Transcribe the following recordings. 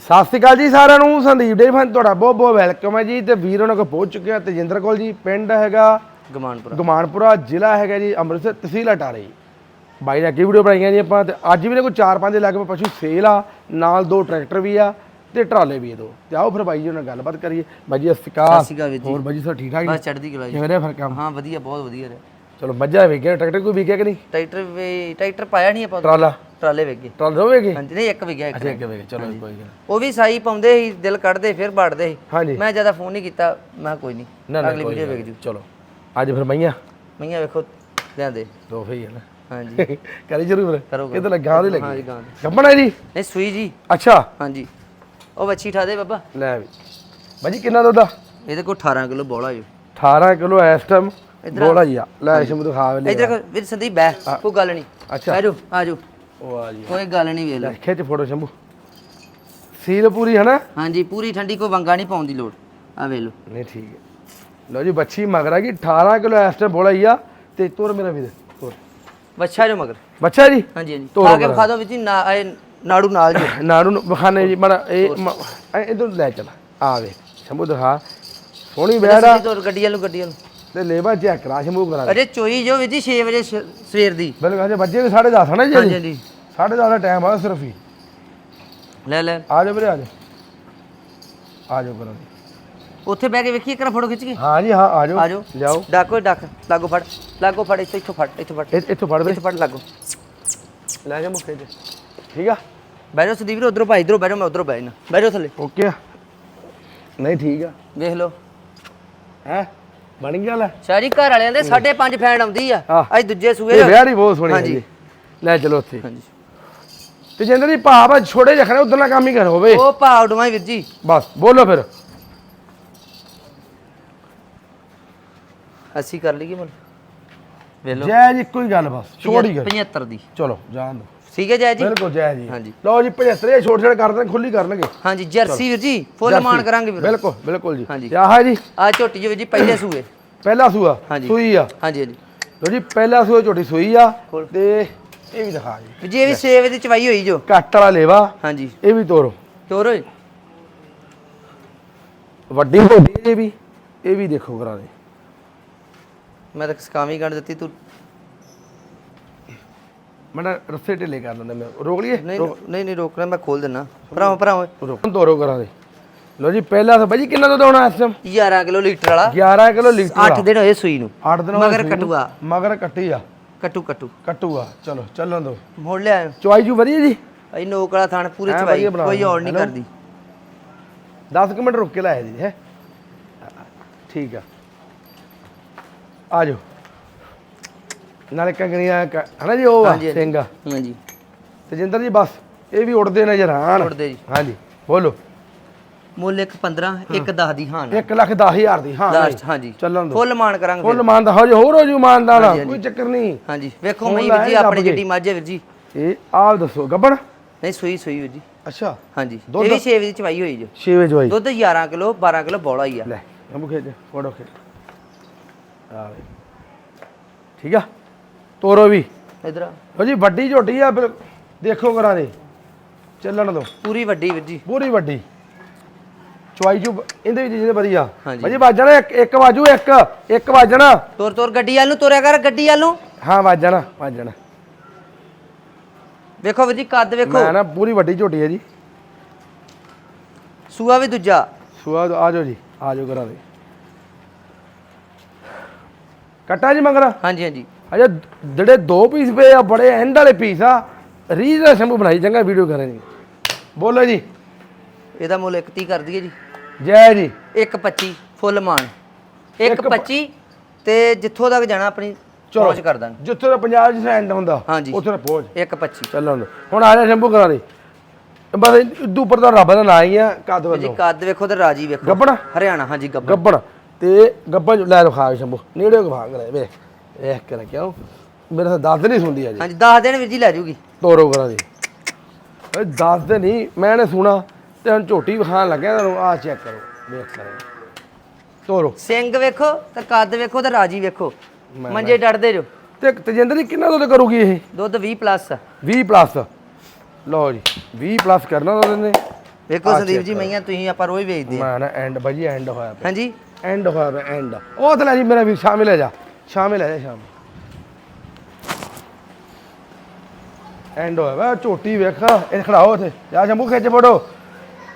ਸਤਿ ਸ਼੍ਰੀ ਅਕਾਲ ਜੀ ਸਾਰਿਆਂ ਨੂੰ ਸੰਦੀਪ ਡੇ ਫਨ ਤੁਹਾਡਾ ਬਹੁਤ ਬਹੁਤ ਵੈਲਕਮ ਹੈ ਜੀ ਤੇ ਵੀਰ ਉਹਨਾਂ ਕੋਲ ਪਹੁੰਚ ਚੁੱਕੇ ਆ ਤੇਜਿੰਦਰ ਕੋਲ ਜੀ ਪਿੰਡ ਹੈਗਾ ਗਮਾਨਪੁਰਾ। ਗਮਾਨਪੁਰਾ ਜ਼ਿਲ੍ਹਾ ਹੈਗਾ ਜੀ ਅੰਮ੍ਰਿਤਸਰ ਤਹਿਸੀਲ ਅਟਾਰੀ। ਬਾਈ ਨੇ ਅੱਗੇ ਵੀਡੀਓ ਬਣਾਈਆਂ ਜੀ ਆਪਾਂ ਤੇ ਅੱਜ ਵੀ ਨੇ ਕੋਈ 4-5 ਦੇ ਲੱਗ ਪਸ਼ੂ ਸੇਲ ਆ ਨਾਲ ਦੋ ਟਰੈਕਟਰ ਵੀ ਆ ਤੇ ਟਰਾਲੇ ਵੀ ਆ ਦੋ। ਤੇ ਆਓ ਫਿਰ ਬਾਈ ਜੀ ਨਾਲ ਗੱਲਬਾਤ ਕਰੀਏ। ਬਾਈ ਜੀ ਸਤਿ ਸ਼੍ਰੀ ਅਕਾਲ। ਸਤਿ ਸ਼੍ਰੀ ਅਕਾਲ ਵੀਰ ਜੀ। ਹੋਰ ਬਾਈ ਜੀ ਸਭ ਠੀਕ ਠਾਕ ਜੀ? ਬਸ ਚੜ੍ਹਦੀ ਕਲਾ ਜੀ। ਕਿਵੇਂ ਰਿਹਾ ਫਿਰ ਕੰਮ? ਹਾਂ ਵਧੀਆ ਬਹੁਤ ਵਧੀਆ ਰਿਹਾ। ਚਲੋ ਮੱਝਾਂ ਵੇਖਿਆ ਟਰੈਕਟਰ ਕੋਈ ਵਿਕਿਆ ਕਿ ਨਹੀਂ? ਟਰੈਕਟਰ ਵੀ ਟਰੈਕਟਰ ਪਾਇਆ ਨਹੀਂ ਆਪਾਂ ਟਰਾਲਾ? ਟਰਾਲੇ ਵੇਗੇ ਟਰਾਲਾ ਹੋਵੇਗੀ ਹਾਂਜੀ ਨਹੀਂ ਇੱਕ ਵਿਗਿਆ ਇੱਕ ਅੱਛਾ ਇੱਕ ਵੇਖ ਚਲੋ ਕੋਈ ਗੱਲ ਨੀ। ਉਹ ਵੀ ਸਾਈ ਪਾਉਂਦੇ ਸੀ ਦਿਲ ਕੱਢਦੇ ਫਿਰ ਬਾੜਦੇ ਸੀ। ਹਾਂਜੀ। ਮੈਂ ਜ਼ਿਆਦਾ ਫੋਨ ਨਹੀਂ ਕੀਤਾ ਮੈਂ ਕਿਹਾ ਕੋਈ ਨਾ ਨਹੀਂ ਨਾ ਅਗਲੀ ਕੋਈ ਵੀਡੀਓ ਗੱਲ ਵੇਖ ਜੂ। ਨੀ। ਚਲੋ। ਅੱਜ ਫਿਰ ਮਈਆਂ? ਮਈਆਂ ਵੇਖੋ ਲਿਆਂਦੇ ਦੋ। ਫਈ ਹੈ ਨਾ। ਹਾਂਜੀ। ਕਰੀ ਜਰੂਰ। ਫਿਰ ਕਰੋ, ਕਿਤੇ ਲੱਗਾ ਉਹਦੀ ਹਾਂ ਲੱਗੀ। ਜੀ ਗਾਂ ਦੀ। ਗੱਬਣਾ ਜੀ? ਨਹੀਂ ਸੂਈ ਜੀ। ਅੱਛਾ। ਹਾਂਜੀ। ਉਹ ਬੱਚੀ ਠਾ ਦੇ ਬਾਬਾ। ਲੈ ਵੀ। ਬਾਜੀ ਕਿੰਨਾ ਦੁੱਧ ਆ? ਇਹਦੇ ਕੋਲ 18 ਕਿਲੋ ਬੋਲਾ ਜੀ। 18 ਕਿਲੋ ਇਸ ਟਾਈਮ ਬੋਲਾ ਜੀ ਆ। ਲੈ ਸ਼ਮ ਨੂੰ ਖਾ ਲੈ ਇਧਰ ਵੀਰ ਸੰਦੀਪ ਬੈ ਕੋਈ ਗੱਲ ਨਹੀਂ। ਅੱਛਾ। ਆਜੋ ਆਜੋ ਉਹ ਆ ਜੀ। ਕੋਈ ਗੱਲ ਨਹੀਂ ਵੇਖ ਲੈ ਖਿੱਚ ਫੋਟੋ ਸ਼ੰਭੂ। ਸੀਲ ਪੂਰੀ ਹੈ ਨਾ ਹਾਂਜੀ ਪੂਰੀ ਠੰਡੀ ਕੋ ਵੰਗਾ ਨਹੀਂ ਪਾਉਣ ਦੀ ਲੋੜ। ਆ ਵੇਖ ਲਓ। ਨਹੀਂ ਠੀਕ ਹੈ। ਲਓ ਜੀ ਬੱਚੀ ਮਗਰ ਗਈ। 18 ਕਿਲੋ ਇਸ ਟਾਈਮ ਬੋਲਾ ਹੀ ਆ। ਤੇ ਤੁਰ ਮੇਰਾ ਵੀਰ ਤੁਰ। ਬੱਚਾ ਜੋ ਮਗਰ। ਬੱਚਾ ਜੀ? ਹਾਂਜੀ ਹਾਂਜੀ। ਤੋਰੋ ਆ ਕੇ। ਵਿਖਾ ਦਿਓ ਵਿੱਚ ਨਾ ਇਹ ਨਾੜੂ ਨਾਲ ਜੋ ਨਾੜੂ ਨੂੰ ਬਖਾਨੇ ਜੀ ਮੜਾ ਇਹ ਮ- ਇਹ ਇਧਰ ਲੈ ਚਲ। ਆ ਵੇ ਸ਼ੰਭੂ ਦਿਖਾ। ਸੋਹਣੀ ਬੈੜ ਤੋਰ ਗੱਡੀ ਵਾਲੂ ਗੱਡੀ ਵਾਲੂ ਤੇ ਲੇਵਾ ਚੈੱਕ ਕਰਾ ਸ਼ੰਭੂ ਕਰਾ ਅਰੇ ਚੋਈ ਜੋ ਵਿੱਚ 6 ਵਜੇ ਸਵੇਰ ਦੀ। ਬਿਲਕੁਲ ਹਜੇ ਬੱਜੇ ਵੀ 10:30 ਨਾ ਜੀ? ਹਾਂਜੀ ਹਾਂਜੀ। ਸਾਢੇ ਦਸ ਦਾ ਟਾਈਮ ਆ ਸਿਰਫ ਹੀ। ਲੈ ਲੈ। ਆ ਜਾ ਵੀਰੇ ਆ ਜਾ ਆ ਜਾਓ ਕਰਾਂ। ਉੱਥੇ ਬਹਿ ਕੇ ਵੇਖੀ ਇੱਕ ਨਾ ਫੋਟੋ ਖਿੱਚ ਕੇ? ਹਾਂ ਜੀ ਹਾਂ ਆ ਜਾਓ। ਆ ਜਾਓ। ਲਿਆਓ। ਡਾਕੋ ਡਾਕ। ਲਾਗੋ ਫੜ ਲਾਗੋ ਫੜ ਇੱਥੋਂ ਇੱਥੋਂ ਫੜ ਇੱਥੋਂ ਫੜ। ਇੱਥੋਂ ਫੜ ਦੇ ਇੱਥੋਂ ਫੜ ਲਾਗੋ। ਲੈ ਜਾ ਮੁੱਕੇ ਤੇ ਠੀਕ ਆ? ਬਹਿ ਜਾਓ ਸੰਦੀਪ ਵੀਰ ਉਧਰੋਂ ਭਾਈ ਇਧਰੋਂ ਬਹਿ ਜਾਓ ਮੈਂ ਉਧਰੋਂ ਬਹਿ ਜਾਣਾ ਬਹਿ ਜਾਓ ਥੱਲੇ। ਓਕੇ ਆ। ਨਹੀਂ ਠੀਕ ਆ। ਵੇਖ ਲਓ। ਹੈ? ਬਣ ਗਿਆ ਲੈ ਸ਼ਾਹ ਘਰ ਵਾਲਿਆਂ ਦੇ 5.5 ਫੈਨ ਆਉਂਦੀ ਆ। ਅੱਜ ਦੂਜੇ ਸੂਏ ਇਹ ਵਿਆਹ ਦੀ ਬਹੁਤ ਸੋਹਣੀ ਹੈ ਹਾਂਜੀ। ਜੀ ਲੈ ਚਲੋ ਉੱਥੇ। ਹਾਂਜੀ। ਤੇ ਜਿੰਦਰ ਦੀ ਭਾਵ ਆ ਛੋੜੇ ਜਖਣੇ ਉਧਰ ਨਾ ਕੰਮ ਹੀ ਕਰ ਹੋਵੇ ਉਹ ਭਾਵ ਡੁਮਾ ਵੀਰ ਜੀ। ਬਸ ਬੋਲੋ ਫਿਰ। ਅਸੀਂ ਕਰ ਲਈਏ ਮੁੱਲ। ਜੈ ਜੀ ਕੋਈ ਗੱਲ ਬਸ ਛੋੜੀ ਕਰ 75 ਦੀ। ਚਲੋ ਜਾਣ ਦੋ ਠੀਕ ਹੈ ਜੈ ਜੀ? ਬਿਲਕੁਲ ਜੈ ਜੀ। ਹਾਂਜੀ। ਲਓ ਜੀ 75 ਇਹ ਛੋੜ ਛੜ ਕਰ ਦੇਣ ਖੁੱਲੀ ਕਰਨਗੇ। ਹਾਂਜੀ ਜਰਸੀ ਵੀਰ ਜੀ ਫੁੱਲ ਮਾਨ ਕਰਾਂਗੇ ਵੀਰ ਬਿਲਕੁਲ ਬਿਲਕੁਲ ਜੀ। ਹਾਂਜੀ। ਆਹ ਜੀ। ਆ ਝੋਟੀ ਜੋ ਵੀਰ ਜੀ ਪਹਿਲੇ ਸੂਏ। ਪਹਿਲਾ ਸੂਆ। ਸੂਈ ਆ। ਹਾਂਜੀ ਹਾਂਜੀ। ਲਓ ਜੀ ਪਹਿਲਾ ਸੂਆ ਝੋਟੀ ਸੂਈ ਆ। ਤੇ ਇਹ ਵੀ ਦਿਖਾ ਜੀ। ਜੀ ਇਹ ਵੀ ਸੇਵੇ ਦੀ ਚਵਾਈ ਹੋਈ ਜੋ। ਕੱਟ ਵਾਲਾ ਲੇਵਾ। ਹਾਂਜੀ। ਇਹ ਵੀ ਤੋਰੋ। ਤੋਰ ਵੱਡੀ ਵੱਡੀ ਇਹ ਵੀ। ਇਹ ਵੀ ਦੇਖੋ ਕਰਾ ਦੇ। ਮੈਂ ਤਾਂ ਸਕਾਮੀ ਕੱਢ ਦਿੱਤੀ ਤੂੰ ਮੜਾ ਰੱਸੇ ਢਿੱਲੇ ਕਰ ਲੈਂਦਾ ਮੈਂ। ਰੋਕ ਲਈਏ? ਨਹੀਂ ਨਹੀਂ ਨਹੀਂ ਰੋਕਣਾ ਮੈਂ ਖੋਲ ਦਿੰਨਾ। ਭਰਾਓ ਭਰਾਓ ਰੋਕ। ਤੋਰੋ ਕਰਾ ਦੇ। ਲਓ ਜੀ ਪਹਿਲਾ ਤਾਂ ਬਾਜੀ ਕਿੰਨਾ ਦੁੱਧ ਆਉਣਾ ਇਸ ਟਾਈਮ 11 ਕਿਲੋ ਲੀਟਰ ਵਾਲਾ। 11 ਕਿਲੋ ਲੀਟਰ 8 ਦਿਨ ਹੋਏ ਸੂਈ ਨੂੰ। 8 ਦਿਨ ਮਗਰ। ਕਟੂਆ। ਮਗਰ ਕੱਟੀ ਆ। ਕਟੂ ਕਟੂ। ਕੱਟੂ ਆ ਚਲੋ ਚੱਲਣ ਦੋ। ਮੋੜ ਲਿਆ ਚੁਆਈ ਜੂ ਵਧੀਆ ਜੀ? ਅਈ ਨੋਕ ਵਾਲਾ ਥਾਣ ਪੂਰੀ ਐਂ ਚਵਾਈ ਵਧੀਆ ਬਣਾ ਕੋਈ। ਔੜ ਨਹੀਂ। ਕਰਦੀ। 10 ਮਿੰਟ ਰੁਕ ਕੇ ਲਾਇਆ ਜੀ ਹੈ? ਠੀਕ ਆ। ਆ ਜਾਓ। ਨਾਲੇ ਕੰਗਣੀਆਂ ਕ- ਹਨਾ ਜੀ ਉਹ ਆ ਹਾਂਜੀ, ਹਾਂਜੀ। ਸਿੰਘ ਆ। ਹਾਂਜੀ। ਤੇਜਿੰਦਰ ਜੀ ਬਸ ਇਹ ਵੀ ਉੜਦੇ ਨਜ਼ਰ ਆਣ ਉੜਦੇ ਜੀ। ਹਾਂਜੀ ਬੋਲੋ। ਮੁੱਲ ਇੱਕ 15 ਇੱਕ 10 ਦੀ ਹਾਂ 1 ਲੱਖ 10000 ਦੀ ਹਾਂ ਲਾਸਟ ਹਾਂਜੀ। ਚੱਲਣ ਦੋ। ਫੁੱਲ ਮਾਨ ਕਰਾਂਗੇ ਫੁੱਲ ਫਿਰ। ਮਾਨਦਾ ਹੋ ਜੀ ਹੋਰ ਹੋ ਜੂ ਹਾਂਜੀ, ਹਾਂਜੀ। ਕੋਈ ਚੱਕਰ ਨਹੀਂ। ਹਾਂਜੀ ਵੇਖੋ ਮਈ ਵੀਰ ਜੀ ਆਪਣੀ। ਜਿੱਡੀ ਮੱਝ ਹੈ ਵੀਰ ਜੀ। ਇਹ ਆਪ ਦੱਸੋ ਗੱਬੜ? ਨਹੀਂ ਸੂਈ ਸੂਈ ਵੀਰ ਜੀ। ਅੱਛਾ। ਹਾਂਜੀ? ਇਹ ਵੀ 6 ਵਜੇ ਚਵਾਈ ਹੋਈ ਜੋ। 6 ਵਜੇ ਹੋਈ ਦੁੱਧ 11 ਕਿਲੋ 12 ਕਿਲੋ ਬੋਲਾ ਹੀ ਆ। ਲੈ ਨਮੂ ਖੇਜ ਫੋਟੋ ਖੇਜ ਆ ਠੀਕ ਆ? ਤੋਰੋ ਵੀ। ਇਧਰ ਲਓ ਜੀ ਵੱਡੀ ਝੋਟੀ ਆ ਫਿਰ ਦੇਖੋ ਕਰਾਂ ਦੇ। ਚੱਲਣ ਦੋ। ਪੂਰੀ ਵੱਡੀ ਵੀਰ ਜੀ। ਪੂਰੀ ਵੱਡੀ। ਚੁਆਈ ਚੂ ਇਹਦੇ ਵਿੱਚ ਜਿਹਦੇ ਵਧੀਆ। ਹਾਂਜੀ। ਭਾਜੀ ਵੱਜਣਾ ਇੱਕ ਇੱਕ ਵਾਜੂ ਇੱਕ ਇੱਕ ਵੱਜਣਾ। ਤੋਰ ਤੋਰ ਗੱਡੀ ਵੱਲ ਨੂੰ ਤੋਰਿਆ ਕਰ ਗੱਡੀ ਵੱਲ ਨੂੰ। ਹਾਂ ਵੱਜਣਾ ਵੱਜਣਾ। ਵੇਖੋ ਵੀਰ ਜੀ ਕੱਦ ਵੇਖੋ। ਮੈਂ ਨਾ ਪੂਰੀ ਵੱਡੀ ਝੋਟੀ ਹੈ ਜੀ। ਸੂਆ ਵੀ ਦੂਜਾ। ਸੁਆਦ ਆ ਜਾਓ ਜੀ ਆ ਜਾਓ ਕਰਾਂ ਦੇ। ਕੱਟਾ ਜੀ ਮਗਰ। ਹਾਂਜੀ ਹਾਂਜੀ। ਅਜਾ ਜਿਹੜੇ ਦੋ ਪੀਸ ਪਏ ਆ ਬੜੇ ਐਂਡ ਵਾਲੇ ਪੀਸ ਆ ਰੀਜ ਦਾ ਸ਼ੰਭੂ ਬਣਾਈ ਚੰਗਾ ਵੀਡੀਓ ਕਰਾਂ ਜੀ ਬੋਲੋ ਜੀ। ਇਹਦਾ ਮੁੱਲ 31 ਕਰ ਦਈਏ ਜੀ। ਜੈ ਜੀ। 125 ਫੁੱਲ ਮਾਨ ਇੱਕ ਪ- 125 ਤੇ ਜਿੱਥੋਂ ਤੱਕ ਜਾਣਾ ਆਪਣੀ। ਪਹੁੰਚ ਕਰ ਦਾਂਗੇ। ਜਿੱਥੇ ਦਾ ਪੰਜਾਬ ਜਿਸ ਐਂਡ ਹੁੰਦਾ ਹਾਂਜੀ। ਉੱਥੇ ਦਾ ਪਹੁੰਚ। 125 ਚੱਲਣ ਦੋ ਹੁਣ ਆ ਜਾ ਸ਼ੰਭੂ ਕਰਾਂ ਦੇ। ਬਸ ਇਦੂ ਉੱਪਰ ਤਾਂ ਰੱਬ ਦਾ ਨਾਂ ਹੀ ਆ ਕਦ ਜੀ ਵੱਲੋਂ ਕੱਦ ਵੇਖੋ ਤੇ ਰਾਜੀ ਵੇਖੋ। ਗੱਬੜ ਹਰਿਆਣਾ ਹਾਂਜੀ ਗੱਬੜ ਗੱਬੜ ਤੇ ਗੱਬੜ ਲੈ ਲੋ ਖਾ ਸ਼ੰਭੂ। ਨੇੜੇ ਕੋ ਭਾਗ ਲੈ ਵੇ ਵੇਖ ਕੇ ਕਿਉਂ ਮੇਰੇ ਤਾਂ ਦੱਸ ਨਹੀਂ ਸੁਣਦੀ ਅਜੇ ਹਾਂਜੀ 10 ਦਿਨ ਵੀਰ ਜੀ ਲੈ ਜੂਗੀ। ਤੋਰੋ ਕਰਾਂ ਦੀ। ਓਏ ਦੱਸ ਦੇ ਨਹੀਂ ਮੈਂ ਨੇ ਸੁਣਾ। ਤੇ ਹੁਣ ਝੋਟੀ ਵਿਖਾਣ ਲੱਗਿਆ ਤੁਹਾਨੂੰ ਆ ਚੈੱਕ ਕਰੋ ਵੇਖ ਕਰੋ ਤੋਰੋ। ਸਿੰਘ ਵੇਖੋ ਤੇ ਕੱਦ ਵੇਖੋ ਤੇ ਰਾਜੀ ਵੇਖੋ। ਮੰਜੇ ਡੜਦੇ ਜੋ। ਤੇ ਤੇਜਿੰਦਰ ਜੀ ਕਿੰਨਾ ਦੁੱਧ ਕਰੂਗੀ ਇਹ? ਦੁੱਧ 20 ਪਲੱਸ 20 ਪਲੱਸ ਲਓ ਜੀ 20 ਪਲੱਸ ਕਰਨਾ ਦੁੱਧ ਨੇ ਵੇਖੋ ਸੰਦੀਪ ਜੀ ਮਈਆਂ ਤੁਸੀਂ ਆਪਾਂ ਰੋਜ਼ ਵੇਚਦੇ ਆ ਮੈਂ ਨਾ ਐਂਡ ਬਾਜੀ ਐਂਡ ਹੋਇਆ ਪਿਆ। ਹਾਂਜੀ। ਐਂਡ ਹੋਇਆ ਪਿਆ ਐਂਡ ਉਹ ਤੇ ਲੈ ਜੀ ਮੇਰਾ ਵੀ ਸ਼ਾਮਿਲ ਹੈ ਜਾ। ਸ਼ਾਮਿਲ ਹੈ ਜਾ ਸ਼ਾਮ। ਐਂਡ ਹੋਇਆ ਵਾ ਝੋਟੀ ਵੇਖ ਇਹ ਖੜਾਓ ਉੱਥੇ ਜਾ ਜੰਮੂ ਖਿੱਚ ਫੋਟੋ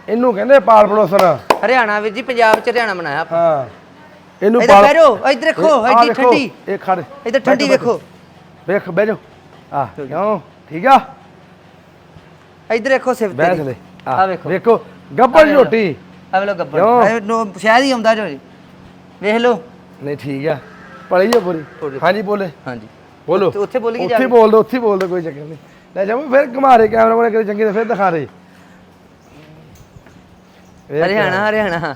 ਇਹਨੂੰ ਕਹਿੰਦੇ ਪਾਲ ਪੜੋਸਨ ਹਰਿਆਣਾ ਵੀਰ ਜੀ ਪੰਜਾਬ ਚ ਹਰਿਆਣਾ ਬਣਾਇਆ ਆਪਾਂ। ਹਾਂ। ਇਹਨੂੰ ਇੱਧਰ ਪਾਲ ਬਹਿ ਜਾਓ ਇੱਧਰ ਦੇਖੋ ਆਹ ਐਡੀ ਵੇਖੋ, ਠੰਡੀ। ਇਹ ਖੜ। ਇੱਧਰ ਠੰਡੀ ਬੈਠੋ, ਵੇਖੋ। ਵੇਖ ਬਹਿ ਜਾ ਆ ਕਿਉਂ? ਠੀਕ ਆ? ਇੱਧਰ ਦੇਖੋ ਸਿਫਤ ਦੀ ਲੈ। ਆ ਵੇਖੋ। ਵੇਖੋ ਗੱਬਰ ਵੇਖ। ਝੋਟੀ। ਆ ਵੇਖ ਲੋ ਗੱਬਰ ਕਿਉਂ? ਇਹ ਨੋ ਸ਼ਾਇਦ ਹੀ ਆਉਂਦਾ ਜੋ ਜੀ। ਵੇਖ ਲਓ। ਨਹੀਂ ਠੀਕ ਆ। ਪੜੀ ਜਾ ਪੂਰੀ। ਹਾਂਜੀ ਬੋਲੇ। ਹਾਂਜੀ। ਬੋਲੋ। ਉੱਥੇ- ਉੱਥੇ ਬੋਲੀ ਉੱਥੇ ਜਾਵੇ। ਬੋਲ ਦੋ ਉੱਥੇ ਬੋਲ ਦੋ ਕੋਈ ਚੱਕਰ ਨਹੀਂ। ਲੈ ਜਾਓ ਫਿਰ ਘਮਾਰੇ ਕੈਮਰਾ ਕੋਲ ਕਰੇ ਚੰਗੀ ਤਾਂ ਫਿਰ ਦਿਖਾ ਦੇ। ਵੇਖ ਹਰਿਆਣਾ ਹਰਿਆਣਾ।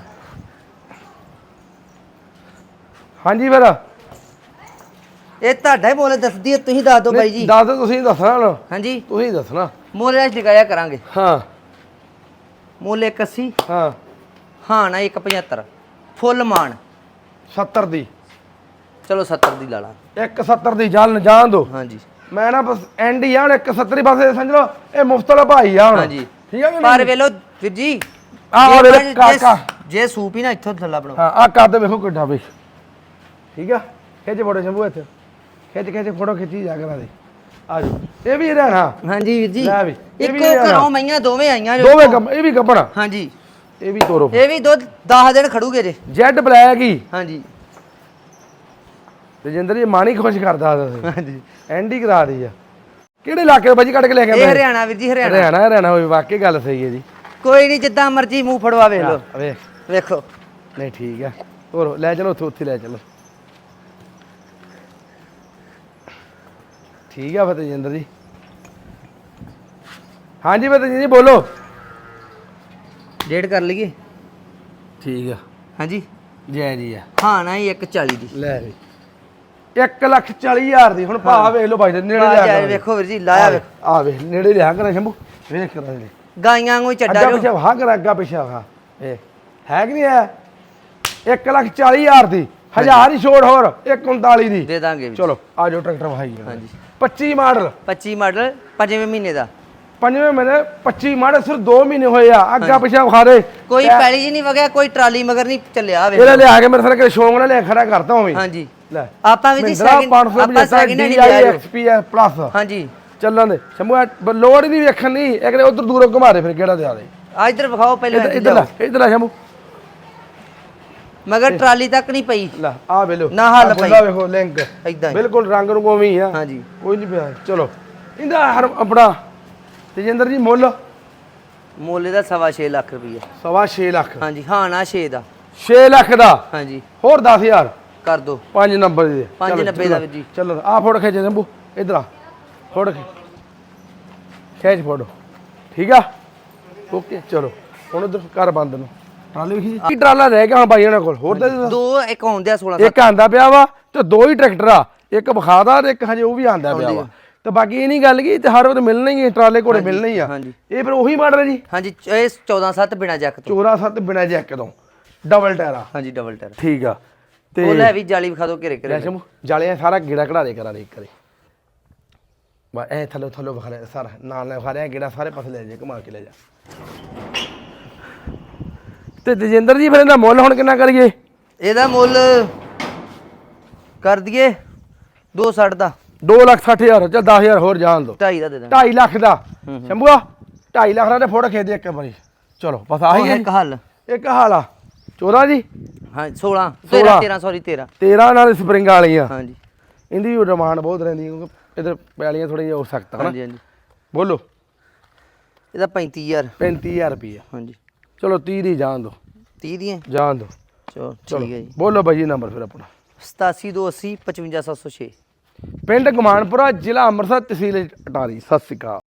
ਹਾਂਜੀ ਫਿਰ। ਇਹ ਤੁਹਾਡਾ ਹੀ ਮੁੱਲ ਦੱਸਦੀ ਹੈ ਤੁਸੀਂ ਦੱਸ ਦਿਓ ਬਾਈ ਜੀ। ਦੱਸ ਦਿਓ ਤੁਸੀਂ ਦੱਸਣਾ ਨਾ ਹਾਂਜੀ। ਤੁਸੀਂ ਦੱਸਣਾ। ਮੁੱਲ ਅੱਜ ਲਿਖਾਇਆ ਕਰਾਂਗੇ। ਹਾਂ। ਮੁੱਲ 180 ਹਾਂ। ਹਾਂ ਨਾ 175 ਫੁੱਲ ਮਾਨ 70 ਦੀ। ਚਲੋ 70 ਦੀ ਲਾ ਲਾ। 170 ਦੀ ਜਾਨ ਜਾਣ ਦੋ। ਹਾਂਜੀ। ਮੈਂ ਨਾ ਬਸ ਐਂਡ ਹੀ ਆ ਹੁਣ 170 ਬਸ ਸਮਝ ਲਓ ਇਹ ਮੁਫਤ ਵਾਲਾ ਭਾਈ ਆ ਹੁਣ। ਹਾਂਜੀ। ਠੀਕ ਕਿ ਪਰ? ਵੇਲੋ ਵੀਰ ਜੀ ਆਹ ਜੇ ਜੇ- ਕਾਕਾ ਜੇ ਸੂਪ ਹੀ ਨਾ ਇੱਥੋਂ ਥੱਲਾ ਬਣਾਓ। ਹਾਂ ਆ ਕਰਦੇ ਵੇਖੋ ਕਿੱਡਾ ਵੀ ਠੀਕ ਆ? ਖਿੱਚ ਫੋਟੋ ਸ਼ੰਭੂ ਇੱਥੇ। ਖਿੱਚ ਖਿੱਚ ਫੋਟੋ ਖਿੱਚੀ ਜਾ ਕਰਾਂ ਦੇ। ਆ ਜਾਓ। ਇਹ ਵੀ ਰਹਿਣਾ। ਹਾਂਜੀ ਵੀਰ ਜੀ। ਲੈ ਵੀ, ਇਹ ਵੀ ਇੱਕੋ ਲਿਆਣਾ। ਘਰੋਂ ਮਈਆਂ ਦੋਵੇਂ ਆਈਆਂ ਜੋ। ਦੋਵੇਂ ਕੰਮ ਇਹ ਵੀ ਗੱਬਣਾ ਹਾਂਜੀ। ਇਹ ਵੀ ਤੋਰੋ। ਇਹ ਵੀ ਦੁੱਧ 10 ਦਿਨ ਖੜੂਗੇ ਜੇ। ਜੈਡ ਬਲੈਕ ਹੀ। ਹਾਂਜੀ। ਰਜਿੰਦਰ ਜੀ ਮਾਣੀ ਖੁਸ਼ ਕਰਦਾ ਤੁਸੀਂ ਹਾਂਜੀ। ਐਂਡੀ ਕਰਾ ਦੀ ਆ। ਕਿਹੜੇ ਇਲਾਕੇ ਤੋਂ ਬਾਜੀ ਕੱਢ ਕੇ ਲੈ ਕੇ ਇਹ ਆਏ ਹਰਿਆਣਾ ਵੀਰ ਜੀ ਹਰਿਆਣਾ। ਹਰਿਆਣਾ ਹਰਿਆਣਾ ਹੋਈ ਵਾਕਈ ਗੱਲ ਸਹੀ ਹੈ ਜੀ। ਕੋਈ ਨਹੀਂ ਜਿੱਦਾਂ ਮਰਜ਼ੀ ਮੂੰਹ ਫੜਵਾ ਵੇਖ ਲਓ। ਆ ਵੇਖ। ਨਹੀਂ ਠੀਕ ਆ। ਹੋਰ ਲੈ ਚਲੋ ਉੱਥੇ ਉੱਥੇ ਲੈ ਚਲੋ। ਠੀਕ ਆ ਫਤਿਹਜਿੰਦਰ ਜੀ। ਹਾਂਜੀ ਫਤਿਹਜਿੰਦਰ ਜੀ ਬੋਲੋ। ਡੇਟ ਕਰ ਲਈਏ। ਠੀਕ ਆ। ਹਾਂਜੀ। ਜੈ ਜੀ ਆ। ਹਾਂ ਨਾ ਹੀ 140 ਦੀ। ਲੈ ਵੀ। 1 ਲੱਖ 40 ਹਜ਼ਾਰ ਦੀ। ਹੁਣ ਭਾ ਵੇਖ ਲਓ ਭਾਈ ਦੇ ਨੇੜੇ ਆ ਲਿਆ ਜਾ ਕਰ। ਵੇਖੋ ਵੀਰ ਜੀ ਲਾਇਆ ਵੇਖ ਆ ਵੇਖ ਨੇੜੇ ਲਿਆ ਕਰ ਸ਼ੰਭੂ। ਵੇਖ ਕਰਾਂ ਦੇ ਗਾਈਆਂ ਵਾਂਗੂ ਹੀ ਚੱਡਾ ਅੱਗਾ ਜੋ ਪਿੱਛੇ ਹਾ ਕਰ ਅੱਗਾ ਪਿੱਛੇ ਹਾ ਇਹ ਹੈ ਕਿ ਨਹੀਂ ਹੈ? 1 ਲੱਖ 40 ਹਜ਼ਾਰ ਦੀ ਹਜ਼ਾਰ ਹੀ ਛੋੜ ਹੋਰ 139 ਦੀ। ਦੇ ਦਾਂਗੇ ਵੀਰ ਚਲੋ ਆ ਜਾਓ ਟਰੈਕਟਰ ਵਹਾਈ ਹਾਂਜੀ। 25 ਮਾਡਲ। 25 ਮਾਡਲ ਪੰਜਵੇਂ ਮਹੀਨੇ ਦਾ। ਪੰਜਵੇਂ ਮਹੀਨੇ 25 ਮਾਡਲ ਸਿਰ 2 ਮਹੀਨੇ ਹੋਏ ਆ। ਅੱਗਾ ਪਿੱਛੇ ਵਿਖਾ ਦੇ। ਕੋਈ ਪੈਲੀ ਜੀ ਨਹੀਂ ਵਗਿਆ ਕੋਈ ਟਰਾਲੀ ਮਗਰ ਨਹੀਂ ਚੱਲਿਆ ਵੇਖ ਇਹਦਾ ਲਿਆ ਕੇ ਮੇਰੇ ਸਾਰੇ ਸ਼ੌਂਕ ਨਾਲ ਲਿਆ ਖੜਾ ਕਰਤਾ ਹੋਵੇਂ ਹਾਂਜੀ। ਲੈ। ਆਪਾਂ ਵੀ ਜੀ ਸੈਕਿੰਡ 575 ਆਪਾਂ ਸੈਕਿੰਡ ਜੋ। XPS ਪਲੱਸ ਹਾਂਜੀ। ਚੱਲਣ ਦੇ। ਸ਼ੰਭੂ ਇਹ ਬ- ਲੋੜ ਹੀ ਨਹੀਂ ਵੇਖਣ ਨਹੀਂ ਇਹ ਕਿਤੇ ਉਧਰ ਦੂਰੋਂ ਘੁਮਾ ਦੇ ਫਿਰ ਕਿਹੜਾ ਦੇ ਆ ਦੇ ਆ ਇੱਧਰ ਵਿਖਾਓ ਪਹਿਲਾਂ ਇੱਧਰ ਲੈ ਇੱਧਰ ਲੈ ਸ਼ੰਭੂ। ਮਗਰ ਟਰਾਲੀ ਤੱਕ ਨਹੀਂ ਪਈ। ਲੈ ਆ ਵੇਲੋ ਨਾ ਹੱਲ ਬੁੱਲਾ ਵੇਖੋ ਲਿੰਕ। ਹੀ। ਬਿਲਕੁਲ ਰੰਗ ਨੂੰ ਉਵੇਂ ਹੀ ਆ। ਹਾਂਜੀ। ਕੋਈ ਨਹੀਂ ਪਿਆ। ਚਲੋ। ਇਹਦਾ ਹਰ ਆਪਣਾ ਤੇਜਿੰਦਰ ਜੀ ਮੁੱਲ? ਮੁੱਲ ਦਾ ਸਵਾ ਛੇ ਲੱਖ ਰੁਪਈਆ। ਸਵਾ 6 ਲੱਖ। ਹਾਂਜੀ ਹਾਂ ਨਾ 6 ਦਾ। 6 ਲੱਖ ਦਾ? ਹਾਂਜੀ। ਹੋਰ 10000 ਕਰ ਦੋ। 5 ਨੰਬਰ ਦੇ। ਪੰਜ ਚਲੋ, ਨੱਬੇ ਦਾ ਵੀਰ ਜੀ। ਚਲੋ ਆ ਫੋਟੋ ਖਿੱਚ ਜੰਬੂ ਇਧਰ ਆ। ਫੋਟੋ ਖਿੱਚ ਖਿੱਚ ਫੋਟੋ ਠੀਕ ਆ? ਓਕੇ ਚਲੋ। ਹੁਣ ਉਧਰ ਘਰ ਬੰਦ ਨੂੰ। ਟਰਾਲੀ ਵੇਖੀ ਕੀ ਟਰਾਲਾ ਰਹਿ ਗਿਆ ਹਾਂ ਬਾਈ ਉਹਨਾਂ ਕੋਲ। ਹੋਰ ਤਾਂ ਦੋ ਇੱਕ ਆਉਂਦੇ ਆ 16 ਇੱਕ ਆਂਦਾ ਪਿਆ ਵਾ ਤੇ ਦੋ ਹੀ ਟਰੈਕਟਰ ਆ। ਇੱਕ ਵਿਖਾਦਾ ਤੇ ਇੱਕ ਹਜੇ ਉਹ ਵੀ ਆਂਦਾ ਪਿਆ ਵਾ। ਤੇ ਬਾਕੀ ਇਹ ਨਹੀਂ ਗੱਲ ਕੀ ਤੇ ਹਰ ਵਾਰ ਮਿਲਣਾ ਹੀ ਟਰਾਲੇ ਘੋੜੇ ਮਿਲਣੇ ਹੀ ਆ। ਇਹ ਫਿਰ ਉਹੀ ਮਾਡਲ ਹੈ ਜੀ? ਹਾਂਜੀ ਇਹ 14 7 ਬਿਨਾ ਜੈਕ ਤੋਂ। ਚੋਰਾ ਸੱਤ ਬਿਨਾ ਜੈਕ ਤੋਂ। ਡਬਲ ਟਾਇਰ ਆ। ਹਾਂਜੀ ਡਬਲ ਟਾਇਰ। ਠੀਕ ਆ। ਤੇ ਉਹ ਲੈ ਵੀ ਜਾਲੀ ਵਿਖਾ ਦੋ ਘਰੇ ਘਰੇ। ਜਾਲਿਆਂ ਸਾਰਾ ਗੇੜਾ ਕਢਾ ਦੇ ਕਰਾ ਦੇ ਕਰੇ ਬਾ ਐ ਥੱਲੇ ਥੱਲੇ ਵਿਖਾ ਲੈ ਸਾਰਾ ਨਾਲ ਨਾਲ ਵਿਖਾ ਰਿਹਾ ਗੇੜਾ ਸਾਰੇ ਪਾਸੇ ਲੈ ਜਾ ਘੁਮਾ ਕੇ ਲੈ ਜਾ। ਤੇ ਤੇਜਿੰਦਰ ਜੀ ਫਿਰ ਇਹਦਾ ਮੁੱਲ ਹੁਣ ਕਿੰਨਾ ਕਰੀਏ? ਇਹਦਾ ਮੁੱਲ ਕਰ ਦਈਏ 260 ਦਾ। 2 ਲੱਖ 60 ਹਜ਼ਾਰ ਚੱਲ 10000 ਹੋਰ ਜਾਣ ਦੋ। 2.5 ਦਾ ਦੇ ਦਾਂਗੇ 2.5 ਲੱਖ ਦਾ। ਸ਼ੰਭੂਆ 2.5 ਲੱਖ ਦਾ ਤੇ ਫੋਟੋ ਖੇਚ ਦੇ ਇੱਕ ਵਾਰੀ। ਚਲੋ ਬਸ ਆਹੀ ਹੈ। ਇੱਕ ਹੱਲ। ਇੱਕ ਹਾਲ ਆ। 14 ਜੀ? ਹਾਂ 16 16 13 13 ਸੌਰੀ 13 13 ਨਾਲ ਸਪਰਿੰਗ ਵਾਲੀਆਂ। ਹਾਂਜੀ। ਇਹਦੀ ਵੀ ਡਿਮਾਂਡ ਬਹੁਤ ਰਹਿੰਦੀ ਕਿਉਂਕਿ ਇਧਰ ਪੈਲੀਆਂ ਥੋੜੀ ਹੋ ਸਕਦਾ ਹਾਂਜੀ ਹਾਂਜੀ। ਬੋਲੋ। ਇਹਦਾ 35000 35000 ਰੁਪਏ ਹਾਂਜੀ। ਚਲੋ 30 ਦੀ ਜਾਣ ਦੋ। 30 ਦੀਆਂ? ਜਾਣ ਦੋ। ਚਲੋ ਠੀਕ ਹੈ ਜੀ। ਬੋਲੋ ਬਾਈ ਜੀ ਨੰਬਰ ਫਿਰ ਆਪਣਾ। 87280 55706 ਪਿੰਡ ਗਮਾਨਪੁਰਾ ਜ਼ਿਲ੍ਹਾ ਅੰਮ੍ਰਿਤਸਰ ਤਹਿਸੀਲ ਅਟਾਰੀ ਸਤਿ ਸ਼੍ਰੀ ਅਕਾਲ।